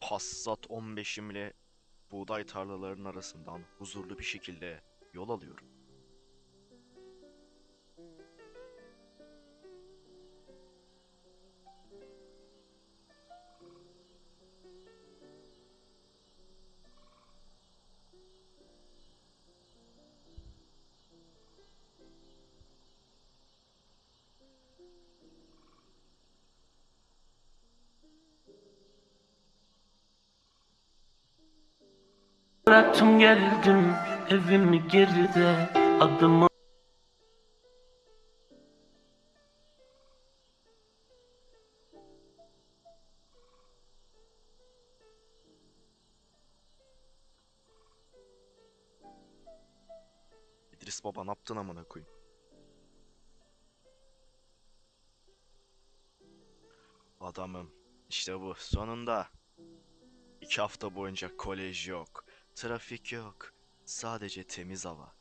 Passat 15'imle buğday tarlalarının arasından huzurlu bir şekilde yol alıyorum. Bıraktım geldim evimi geride adımı İdris baba ne yaptın amına koyayım? Adamım işte bu sonunda. İki hafta boyunca kolej yok, trafik yok, sadece temiz hava.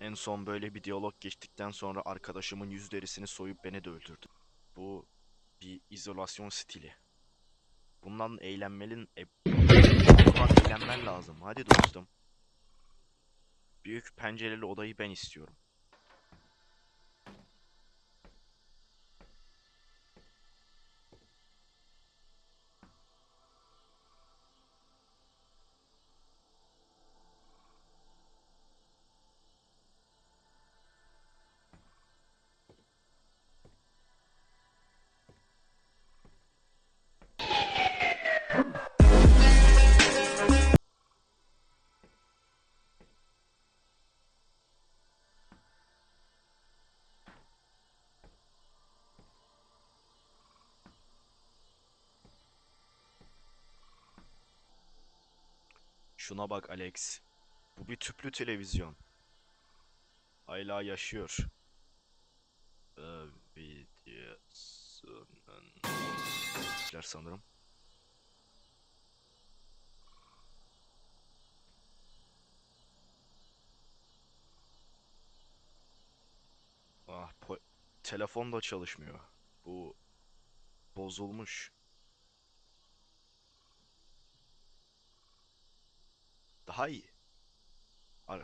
En son böyle bir diyalog geçtikten sonra arkadaşımın yüz derisini soyup beni de öldürdü. Bu bir izolasyon stili. Bundan eğlenmelin e, eğlenmen lazım. Hadi dostum. Büyük pencereli odayı ben istiyorum. Şuna bak Alex. Bu bir tüplü televizyon. Hala yaşıyor. Videosunun... sanırım. Ah, telefon da çalışmıyor. Bu bozulmuş. Daha iyi. Ar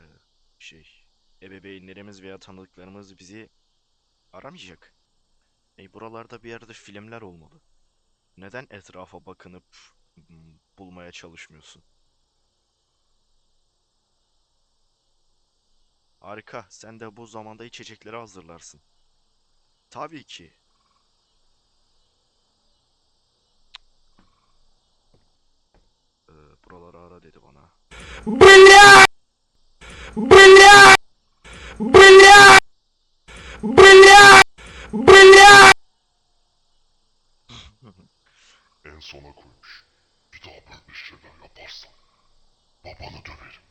şey, ebeveynlerimiz veya tanıdıklarımız bizi aramayacak. E buralarda bir yerde filmler olmalı. Neden etrafa bakınıp mm, bulmaya çalışmıyorsun? Harika, sen de bu zamanda içecekleri hazırlarsın. Tabii ki. Ee, buraları ara dedi bana. En sona koymuş. Bir daha böyle şeyler yaparsan babanı döverim.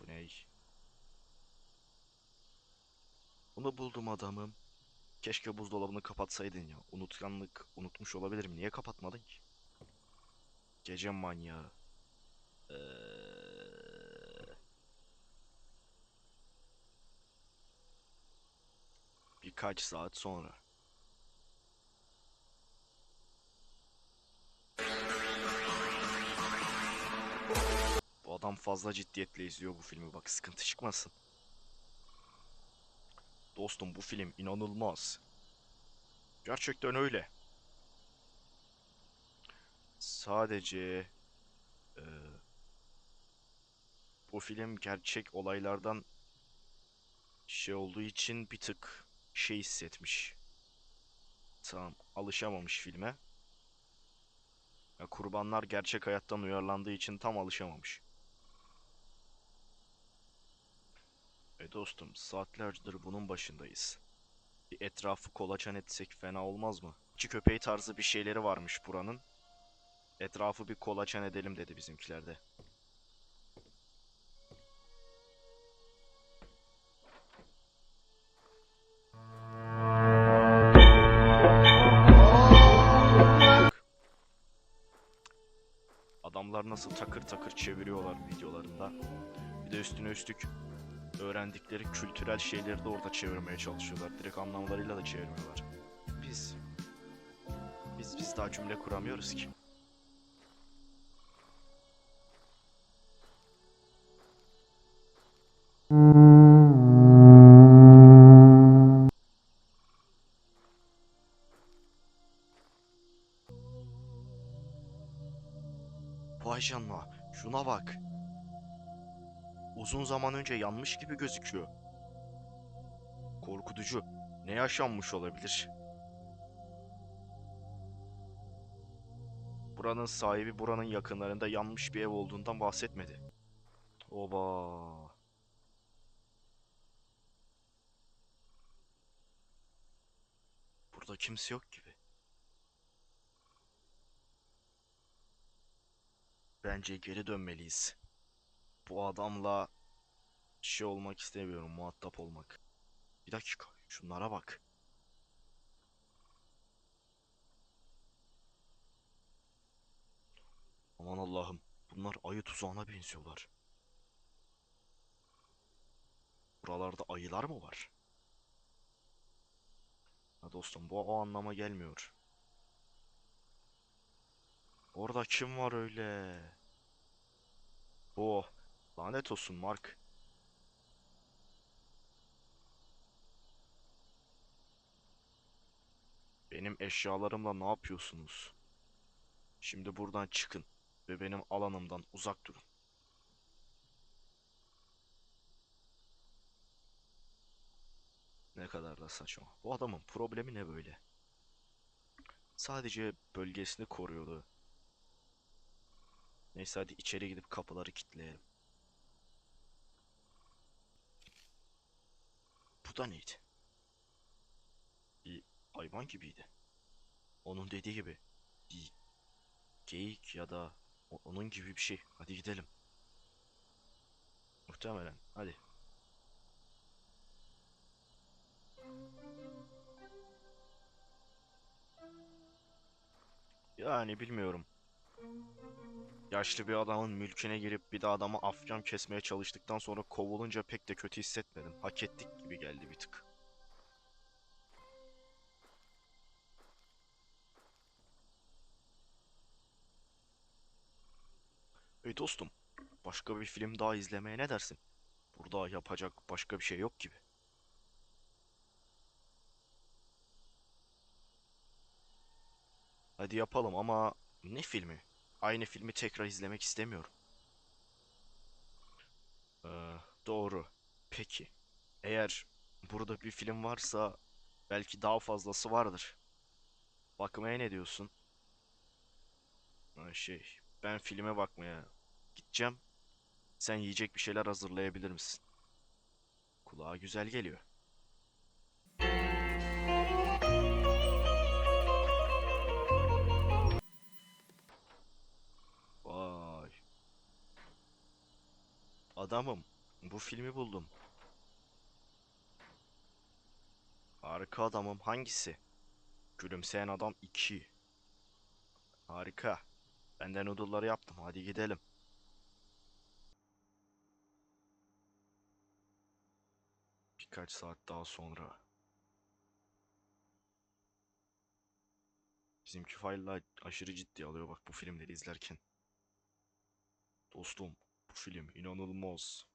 Bu ne? Bunu buldum adamım. Keşke buzdolabını kapatsaydın ya. Unutkanlık unutmuş olabilirim. Niye kapatmadın ki? Gece manyağı. Ee... Birkaç saat sonra. Bu adam fazla ciddiyetle izliyor bu filmi bak sıkıntı çıkmasın. Dostum bu film inanılmaz. Gerçekten öyle. Sadece eee, bu film gerçek olaylardan şey olduğu için bir tık şey hissetmiş. Tamam, alışamamış filme. Ya kurbanlar gerçek hayattan uyarlandığı için tam alışamamış. E dostum, saatlerdir bunun başındayız. Bir etrafı kolaçan etsek fena olmaz mı? İki köpeği tarzı bir şeyleri varmış buranın. Etrafı bir kolaçan edelim dedi bizimkiler Adamlar nasıl takır takır çeviriyorlar videolarında. Bir de üstüne üstlük öğrendikleri kültürel şeyleri de orada çevirmeye çalışıyorlar. Direkt anlamlarıyla da çevirmiyorlar. Biz biz biz daha cümle kuramıyoruz ki. Vay canına, şuna bak. Uzun zaman önce yanmış gibi gözüküyor. Korkutucu. Ne yaşanmış olabilir? Buranın sahibi buranın yakınlarında yanmış bir ev olduğundan bahsetmedi. Oba. Burada kimse yok gibi. Bence geri dönmeliyiz. Bu adamla şey olmak istemiyorum, muhatap olmak. Bir dakika, şunlara bak. Aman Allah'ım, bunlar ayı tuzağına benziyorlar. Buralarda ayılar mı var? Ha dostum, bu o anlama gelmiyor. Orada kim var öyle? Oh, lanet olsun Mark. Benim eşyalarımla ne yapıyorsunuz? Şimdi buradan çıkın ve benim alanımdan uzak durun. Ne kadar da saçma. Bu adamın problemi ne böyle? Sadece bölgesini koruyordu. Neyse hadi içeri gidip kapıları kilitleyelim. Bu da neydi? Bir hayvan gibiydi. Onun dediği gibi. Bir geyik ya da onun gibi bir şey. Hadi gidelim. Muhtemelen. Hadi. Yani bilmiyorum. Yaşlı bir adamın mülküne girip bir de adamı afyam kesmeye çalıştıktan sonra kovulunca pek de kötü hissetmedim. Hak ettik gibi geldi bir tık. Hey dostum, başka bir film daha izlemeye ne dersin? Burada yapacak başka bir şey yok gibi. Hadi yapalım ama ne filmi? Aynı filmi tekrar izlemek istemiyorum. Ee, doğru. Peki. Eğer burada bir film varsa belki daha fazlası vardır. Bakmaya ne diyorsun? Ha, şey, ben filme bakmaya gideceğim. Sen yiyecek bir şeyler hazırlayabilir misin? Kulağa güzel geliyor. Adamım, bu filmi buldum. Harika adamım, hangisi? Gülümseyen Adam 2. Harika. Ben de noodle'ları yaptım, hadi gidelim. Birkaç saat daha sonra. Bizimki File'la aşırı ciddi alıyor bak bu filmleri izlerken. Dostum, film inanılmaz.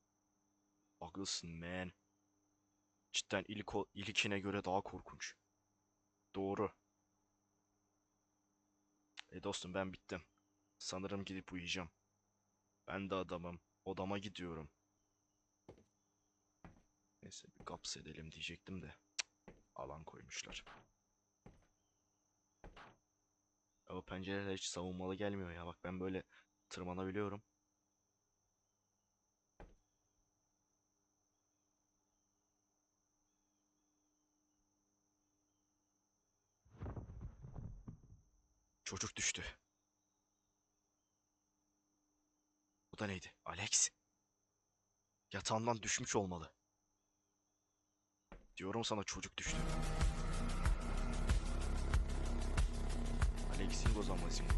Haklısın man. Cidden ilk ilkine göre daha korkunç. Doğru. E dostum ben bittim. Sanırım gidip uyuyacağım. Ben de adamım. Odama gidiyorum. Neyse bir kaps edelim diyecektim de. Cık, alan koymuşlar. O pencereler hiç savunmalı gelmiyor ya. Bak ben böyle tırmanabiliyorum. Çocuk düştü. Bu da neydi? Alex. Yatağından düşmüş olmalı. Diyorum sana çocuk düştü. Alex'in bozaması bu.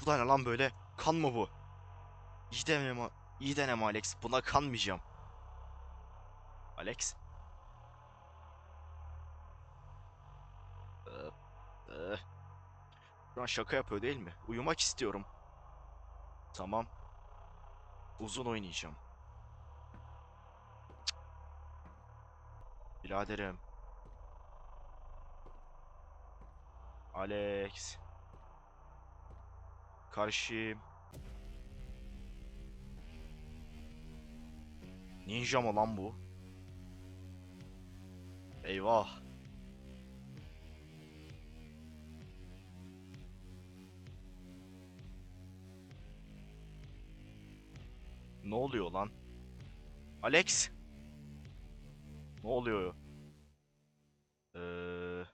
Bu da ne lan böyle? Kan mı bu? İyi deneme, iyi deneme Alex. Buna kanmayacağım. Alex? Şu şaka yapıyor değil mi? Uyumak istiyorum. Tamam. Uzun oynayacağım. Cık. Biraderim. Alex. Karşıyım. Ninja mı lan bu? Eyvah. Ne oluyor lan? Alex? Ne oluyor? Eee...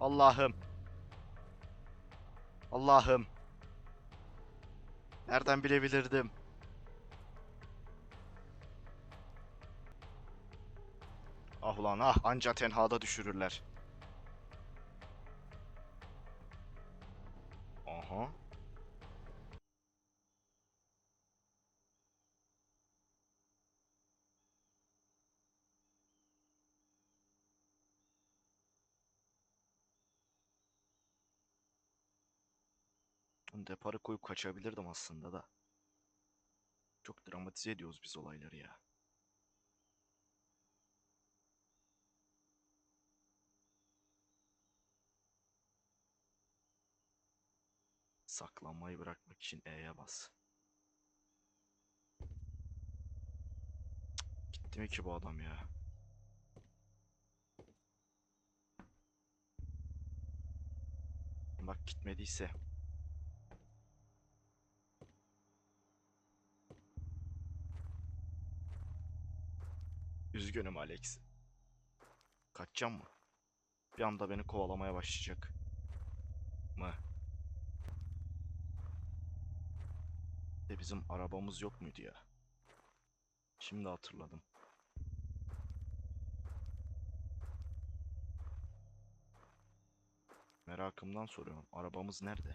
Allah'ım. Allah'ım. Nereden bilebilirdim? Ah ulan ah anca tenhada düşürürler. Aha. Deparı koyup kaçabilirdim aslında da. Çok dramatize ediyoruz biz olayları ya. Saklanmayı bırakmak için E'ye bas. Gitti mi ki bu adam ya? Bak gitmediyse. Üzgünüm Alex. Kaçacağım mı? Bir anda beni kovalamaya başlayacak. Mı? De bizim arabamız yok muydu ya? Şimdi hatırladım. Merakımdan soruyorum. Arabamız nerede?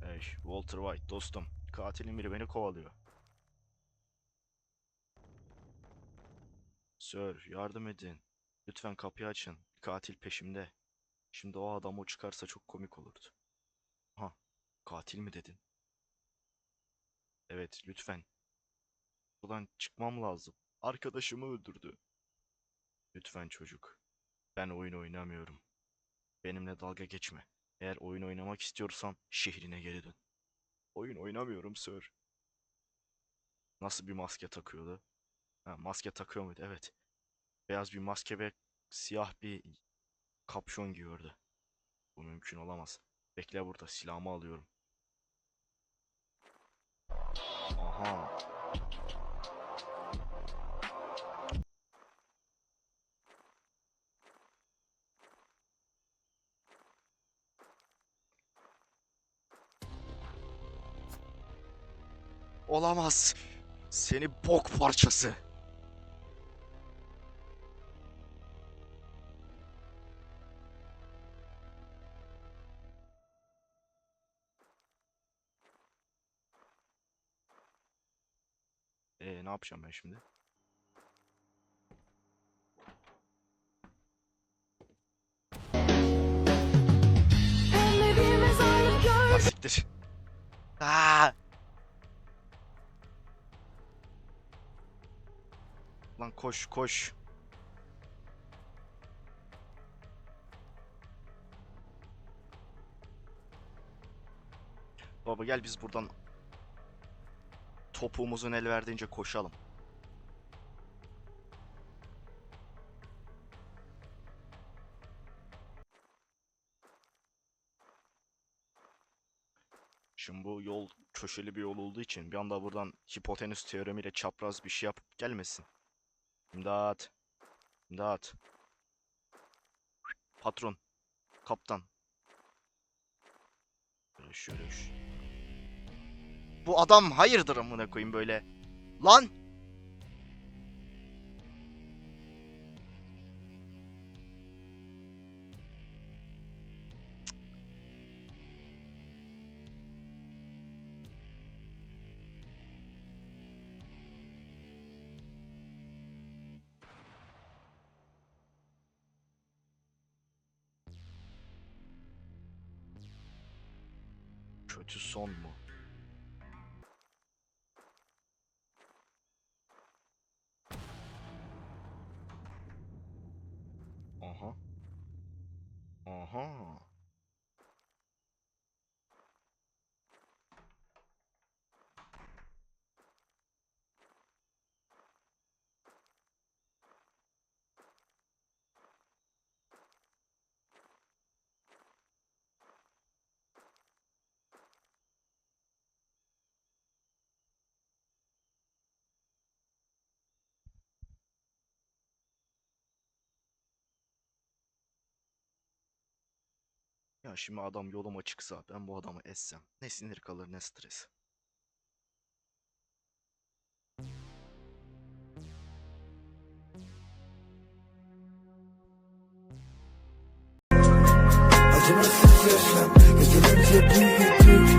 Hey, Walter White dostum. Katilin biri beni kovalıyor. Sir, yardım edin. Lütfen kapıyı açın. Katil peşimde. Şimdi o adam o çıkarsa çok komik olurdu. Ha, katil mi dedin? Evet, lütfen. Buradan çıkmam lazım. Arkadaşımı öldürdü. Lütfen çocuk. Ben oyun oynamıyorum. Benimle dalga geçme. Eğer oyun oynamak istiyorsan şehrine geri dön. Oyun oynamıyorum sir. Nasıl bir maske takıyordu? Ha, maske takıyor muydu? Evet. Beyaz bir maske ve siyah bir kapşon giyiyordu. Bu mümkün olamaz. Bekle burada silahımı alıyorum. Aha. Olamaz. Seni bok parçası. Ee, ne yapacağım ben şimdi? Ha siktir. Aa! Lan koş koş. Baba gel biz buradan topuğumuzun el verdiğince koşalım. Şimdi bu yol köşeli bir yol olduğu için bir anda buradan hipotenüs teoremiyle çapraz bir şey yapıp gelmesin. İmdat. İmdat. Patron. Kaptan. Şöyle şu. Bu adam hayırdır amına koyayım böyle. Lan! kötü son mu? Ya şimdi adam yoluma çıksa ben bu adamı essem ne sinir kalır ne stres. Acımasız yaşam Yeterince büyük